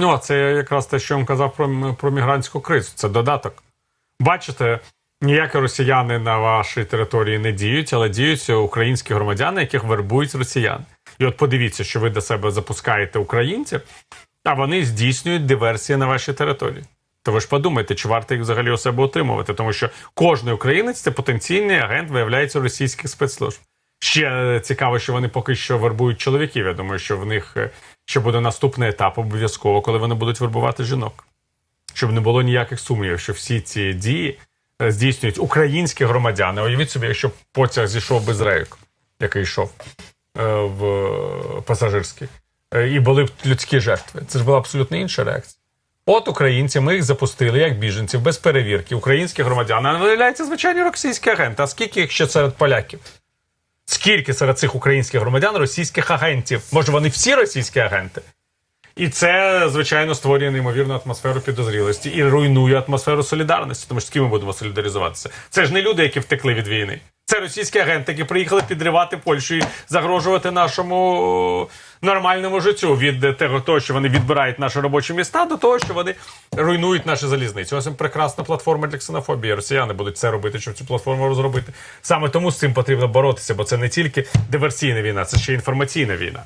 Ну, а це якраз те, що я вам казав про, про мігрантську кризу. Це додаток. Бачите, ніякі росіяни на вашій території не діють, але діють українські громадяни, яких вербують росіяни. І от подивіться, що ви до себе запускаєте українців, а вони здійснюють диверсії на вашій території. То ви ж подумайте, чи варто їх взагалі у себе утримувати, тому що кожний українець це потенційний агент, виявляється, російських спецслужб. Ще цікаво, що вони поки що вербують чоловіків. Я думаю, що в них е, ще буде наступний етап обов'язково, коли вони будуть вербувати жінок. Щоб не було ніяких сумнівів, що всі ці дії е, здійснюють українські громадяни. Уявіть собі, якщо потяг зійшов без рейок, який йшов е, в пасажирський, і були б людські жертви. Це ж була абсолютно інша реакція. От українці, ми їх запустили як біженців без перевірки, українські громадяни, а виявляється звичайні російські агенти. А скільки їх ще серед поляків? Скільки серед цих українських громадян російських агентів? Може, вони всі російські агенти? І це, звичайно, створює неймовірну атмосферу підозрілості і руйнує атмосферу солідарності, тому що з ким ми будемо солідаризуватися. Це ж не люди, які втекли від війни. Це російські агенти, які приїхали підривати Польщу і загрожувати нашому нормальному життю від того, що вони відбирають наші робочі міста, до того, що вони руйнують наші залізниці. Ось прекрасна платформа для ксенофобії. Росіяни будуть це робити, щоб цю платформу розробити. Саме тому з цим потрібно боротися, бо це не тільки диверсійна війна, це ще інформаційна війна.